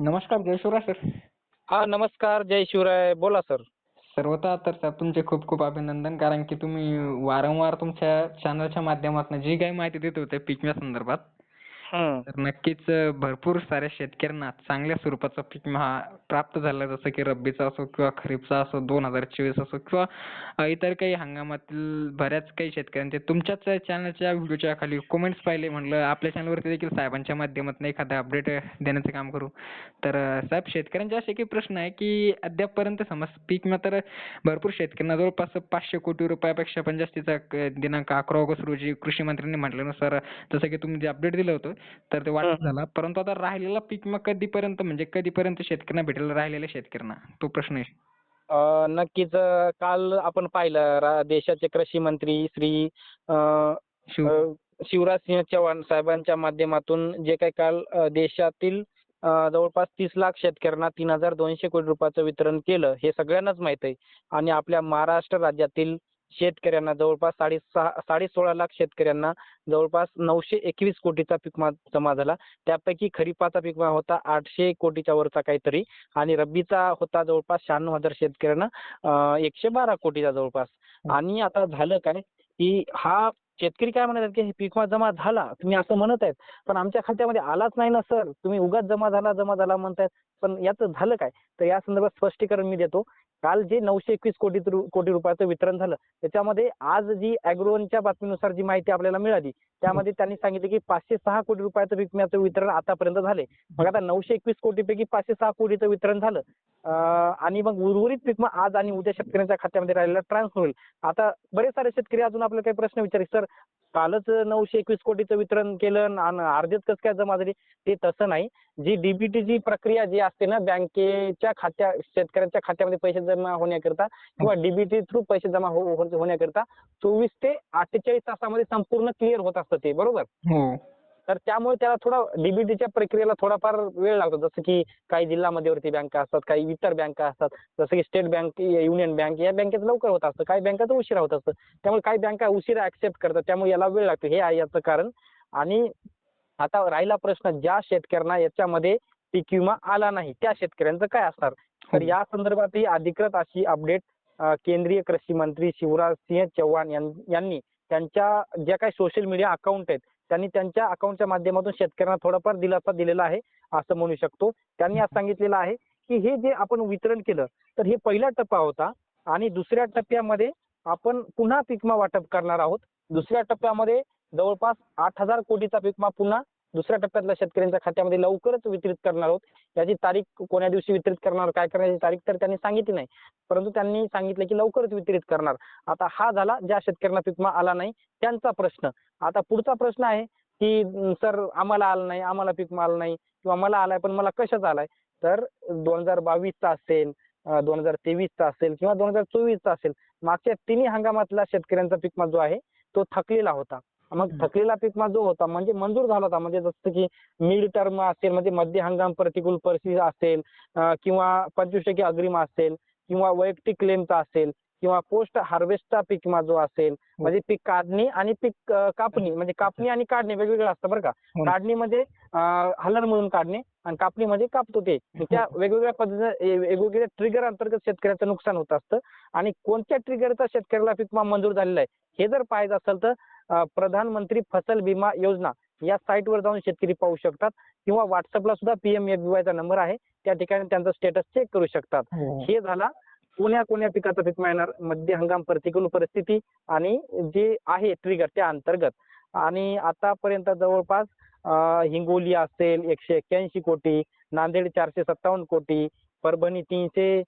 नमस्कार जय शिवराय सर हा नमस्कार जय शिवराय बोला सर सर्वतः तर सर तुमचे खूप खूप अभिनंदन कारण की तुम्ही वारंवार तुमच्या चॅनलच्या माध्यमातून जी काही माहिती देत होते पीक विम्या संदर्भात. तर नक्कीच भरपूर साऱ्या शेतकऱ्यांना चांगल्या स्वरूपाचा पीक हा प्राप्त झाला. जसं की रब्बीचा असो किंवा खरीपचा असो दोन हजार चोवीस असो किंवा इतर काही हंगामातील बऱ्याच काही शेतकऱ्यांचे तुमच्याच चॅनलच्या व्हिडिओच्या खाली कमेंट्स पाहिले. म्हणलं आपल्या चॅनलवरती देखील साहेबांच्या माध्यमातून एखादा अपडेट देण्याचं काम करू. तर साहेब शेतकऱ्यांचे असे काही प्रश्न आहे की अद्यापपर्यंत समज पीक मग तर भरपूर शेतकऱ्यांना जवळपास पाचशे कोटी रुपयापेक्षा पण जास्तीचा दिनांक अकरा ऑगस्ट रोजी कृषी मंत्र्यांनी म्हटल्यानुसार जसं की तुम्ही जे अपडेट दिलं होतं तर ते वाटप. झाला. परंतु आता राहिलेला पीक विमा कधीपर्यंत म्हणजे कधीपर्यंत शेतकऱ्यांना भेटेल राहिलेल्या शेतकऱ्यांना? तो प्रश्न आहे. अं, नक्कीच अं, काल आपण पाहिलं रा- देशाचे कृषी मंत्री श्री अं, शिव. अं, शिवराज सिंह चव्हाण साहेबांच्या माध्यमातून जे काही काल अं, देशातील अं, जवळपास तीस लाख शेतकऱ्यांना तीन हजार दोनशे कोटी रुपयाचं वितरण केलं हे सगळ्यांनाच माहीत आहे. आणि आपल्या महाराष्ट्र राज्यातील शेतकऱ्यांना जवळपास साडेसहा साडे सोळा लाख शेतकऱ्यांना जवळपास नऊशे एकवीस कोटीचा पीक विमा जमा झाला. त्यापैकी खरीपाचा पीक विमा होता आठशे कोटीच्या वरचा काहीतरी आणि रब्बीचा होता जवळपास शहाण्णव हजार शेतकऱ्यांना एकशे बारा कोटीचा जवळपास. आणि आता झालं काय की हा शेतकरी काय म्हणत आहेत की पीक विमा जमा झाला तुम्ही असं म्हणत आहेत. पण आमच्या खात्यामध्ये आलाच नाही ना सर. तुम्ही उगाच जमा झाला जमा झाला म्हणतायत. पण याचं झालं काय? तर या संदर्भात स्पष्टीकरण मी देतो काल जे नऊशे एकवीस कोटी कोटी रुपयाचं वितरण झालं त्याच्यामध्ये आज जी अॅग्रोवनच्या बातमीनुसार जी माहिती आपल्याला मिळाली त्यामध्ये त्यांनी सांगितलं की पाचशे सहा कोटी रुपयाचं विकम्याचं वितरण आतापर्यंत झाले मग आता नऊशे एकवीस कोटीपैकी पाचशे सहा कोटीचं वितरण झालं आणि मग उर्वरित पीक मग आज आणि उद्या शेतकऱ्यांच्या खात्यामध्ये राहिलेला ट्रान्सफर होईल. आता बरेच सारे शेतकरी अजून आपल्याला काही प्रश्न विचारले. सर कालच नऊशे एकवीस कोटीचं वितरण केलं आणि अर्धेच कसं काय जमा झाली ते तसं नाही. जी डीबीटीची प्रक्रिया जी असते ना बँकेच्या खात्या शेतकऱ्यांच्या खात्यामध्ये पैसे जमा होण्याकरता किंवा डीबीटी थ्रू पैसे जमा हो होण्याकरता चोवीस ते अठ्ठेचाळीस तासामध्ये संपूर्ण क्लिअर होत असतं ते बरोबर? हो. तर त्यामुळे त्याला थोडा डीबीटीच्या प्रक्रियेला थोडाफार वेळ लागतो. जसं की काही जिल्हा मध्यवर्ती बँका असतात काही इतर बँका असतात. जसं की स्टेट बँक युनियन बँक या बँकेत लवकर होत असतं. काही बँकाचं उशिरा होत असतं. त्यामुळे काही बँका उशिरा ऍक्सेप्ट करतात. त्यामुळे याला वेळ लागतो. हे आहे याचं कारण. आणि आता राहिला प्रश्न ज्या शेतकऱ्यांना याच्यामध्ये पीक विमा आला नाही त्या शेतकऱ्यांचं काय असणार? तर हो. या संदर्भातही अधिकृत अशी अपडेट केंद्रीय कृषी मंत्री शिवराज सिंह चौहान यांनी त्यांच्या ज्या काही सोशल मीडिया अकाउंट आहेत त्यांनी त्यांच्या अकाउंटच्या माध्यमातून शेतकऱ्यांना थोडाफार दिलासा दिलेला आहे असं म्हणू शकतो. त्यांनी आज सांगितलेलं आहे की हे जे आपण वितरण केलं तर हे पहिला टप्पा होता आणि दुसऱ्या टप्प्यामध्ये आपण पुन्हा पीकमा वाटप करणार आहोत. दुसऱ्या टप्प्यामध्ये जवळपास आठ हजार कोटीचा पीकमा पुन्हा दुसऱ्या टप्प्यातल्या शेतकऱ्यांच्या खात्यामध्ये लवकरच वितरित करणार आहोत. याची तारीख कोण्या दिवशी वितरित करणार काय करण्याची तारीख तर त्यांनी सांगितली नाही. परंतु त्यांनी सांगितलं की लवकरच वितरित करणार. आता हा झाला ज्या शेतकऱ्यांना पिकमा आला नाही त्यांचा प्रश्न. आता पुढचा प्रश्न आहे की सर आम्हाला आला नाही आम्हाला पीक आला नाही किंवा मला आलाय पण मला कशाचा आलाय? तर दोन हजार बावीसचा असेल दोन हजार तेवीसचा असेल किंवा दोन हजार चोवीसचा असेल मागच्या तिन्ही हंगामातला शेतकऱ्यांचा पिकमा जो आहे तो थकलेला होता. मग. थकलेला पीक जो होता म्हणजे मंजूर झाला होता म्हणजे जसं की मिड टर्म असेल म्हणजे मध्य हंगाम प्रतिकूल परिस्थिती असेल किंवा पंचवीस टक्के अग्रिम असेल किंवा वैयक्तिक क्लेमचा असेल किंवा पोस्ट हार्वेस्टचा पीक जो असेल म्हणजे पीक काढणी आणि पीक कापणी म्हणजे कापणी आणि काढणे वेगवेगळं असतं बरं का हो. काढणीमध्ये अं, हलर म्हणून काढणे आणि कापणीमध्ये कापतो ते त्या वेगवेगळ्या पद्धतीने वेगवेगळ्या ट्रिगर अंतर्गत शेतकऱ्याचं नुकसान होत असतं आणि कोणत्या ट्रिगरचा शेतकऱ्याला पीक मंजूर झालेला आहे हे जर पाहायचं असेल तर प्रधानमंत्री फसल विमा योजना. या साईटवर जाऊन शेतकरी पाहू शकतात किंवा व्हॉट्सअपला सुद्धा पीएम चा नंबर आहे. त्या ठिकाणी त्यांचा स्टेटस चेक करू शकतात. हो. हे झाला कोण्या कोण्या पिकाचा पीक विमा येणार मध्य हंगाम प्रतिकूल परिस्थिती आणि जे आहे ट्रिगर त्या अंतर्गत. आणि आतापर्यंत जवळपास हिंगोली असेल एकशे एक्क्याऐंशी कोटी नांदेड चारशे सत्तावन्न कोटी परभणी तीनशे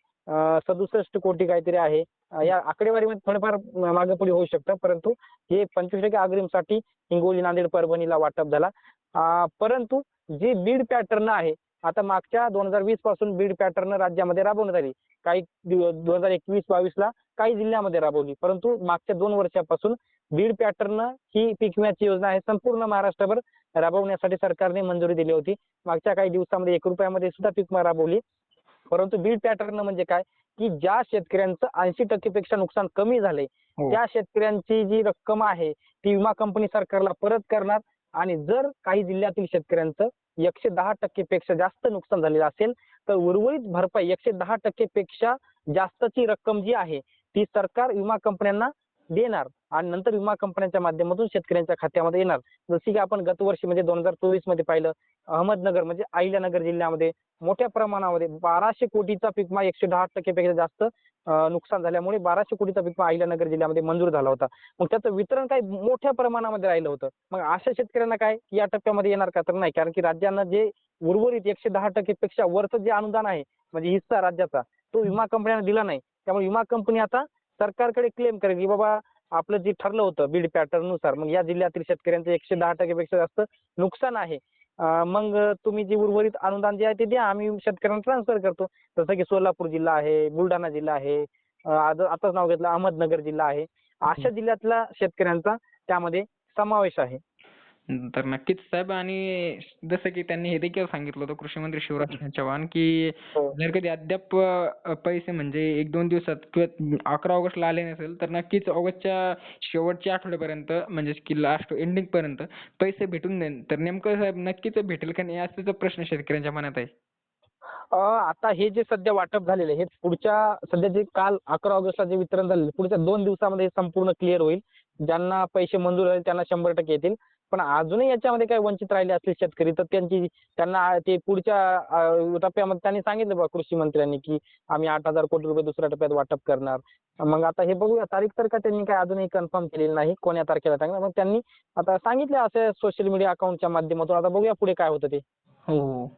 सदुसष्ट कोटी काहीतरी आहे. या आकडेवारीमध्ये थोडंफार मागे पुढे होऊ शकतं. परंतु हे पंचवीस टक्के अग्रिमसाठी हिंगोली नांदेड परभणीला वाटप झाला. परंतु जी बीड पॅटर्न आहे आता मागच्या दोन हजार वीसपासून बीड पॅटर्न राज्यामध्ये राबवण्यात आली. काही दोन हजार एकवीस बावीसला काही जिल्ह्यामध्ये राबवली. परंतु मागच्या दोन वर्षापासून बीड पॅटर्न ही पीक विम्याची योजना आहे संपूर्ण महाराष्ट्रभर राबवण्यासाठी सरकारने मंजुरी दिली होती. मागच्या काही दिवसामध्ये एक रुपयामध्ये सुद्धा पीक विमा राबवली. परंतु बीड पॅटर्न म्हणजे काय? की ज्या शेतकऱ्यांचं ऐंशी टक्केपेक्षा नुकसान कमी झालंय हो. त्या शेतकऱ्यांची जी रक्कम आहे ती विमा कंपनी सरकारला परत करणार आणि जर काही जिल्ह्यातील शेतकऱ्यांचं एकशे दहा टक्केपेक्षा जास्त नुकसान झालेलं असेल तर उर्वरित भरपाई एकशे दहा टक्केपेक्षा जास्तची रक्कम जी आहे ती सरकार विमा कंपन्यांना देणार आणि नंतर विमा कंपन्यांच्या माध्यमातून शेतकऱ्यांच्या खात्यामध्ये येणार. जसे की आपण गतवर्षी म्हणजे दोन हजार चोवीसमध्ये पाहिलं अहमदनगर म्हणजे अहिल्यानगर जिल्ह्यामध्ये मोठ्या प्रमाणामध्ये बाराशे कोटीचा पीक एकशे दहा टक्केपेक्षा जास्त नुकसान झाल्यामुळे बाराशे कोटीचा पीक अहिल्यानगर जिल्ह्यामध्ये मंजूर झाला होता. मग त्याचं वितरण काय मोठ्या प्रमाणामध्ये राहिलं होतं. मग अशा शेतकऱ्यांना काय या टप्प्यामध्ये येणार का? तर नाही कारण की राज्यानं जे उर्वरित एकशे दहा टक्केपेक्षा वरचं जे अनुदान आहे म्हणजे हिस्सा राज्याचा तो विमा कंपन्यांना दिला नाही. त्यामुळे विमा कंपनी आता सरकारकडे क्लेम करेल की बाबा आपलं जे ठरलं होतं बीड पॅटर्ननुसार मग या जिल्ह्यातील शेतकऱ्यांचं एकशे दहा टक्केपेक्षा जास्त नुकसान आहे. मग तुम्ही जे उर्वरित अनुदान जे आहे ते द्या आम्ही शेतकऱ्यांना ट्रान्सफर करतो. जसं की सोलापूर जिल्हा आहे बुलढाणा जिल्हा आहे आताच नाव घेतलं अहमदनगर जिल्हा आहे. अशा जिल्ह्यातल्या शेतकऱ्यांचा त्यामध्ये समावेश आहे. तर नक्कीच साहेब. आणि जसं की त्यांनी हे देखील सांगितलं होतं कृषी मंत्री शिवराज सिंह चव्हाण की हो. जर कधी अद्याप अ, पैसे म्हणजे एक दोन दिवसात किंवा अकरा ऑगस्टला आले नसेल तर नक्कीच ऑगस्टच्या शेवटच्या आठवड्यापर्यंत म्हणजे की लास्ट एंडिंग पर्यंत पैसे भेटून जाईल तर नेमकं साहेब नक्कीच भेटेल का नाही असाच प्रश्न शेतकऱ्यांच्या मनात आहे. अं, आता हे जे सध्या वाटप झालेलं आहे हे पुढच्या सध्या जे काल अकरा ऑगस्टला जे वितरण झालेलं आहे, पुढच्या दोन दिवसामध्ये हे संपूर्ण क्लिअर होईल. ज्यांना पैसे मंजूर झाले त्यांना शंभर टक्के येतील. पण अजूनही याच्यामध्ये काही वंचित राहिले असतील शेतकरी तर त्यांची त्यांना ते पुढच्या टप्प्यामध्ये त्यांनी सांगितलं बा कृषी मंत्र्यांनी की आम्ही आठ हजार कोटी रुपये दुसऱ्या टप्प्यात वाटप करणार. मग आता हे बघूया तारीख तर का त्यांनी काय अजूनही कन्फर्म केलेली नाही कोण्या तारखेला टाकणार? मग त्यांनी आता सांगितलं असं सोशल मीडिया अकाउंटच्या माध्यमातून आता बघूया पुढे काय होतं ते. हो. हो.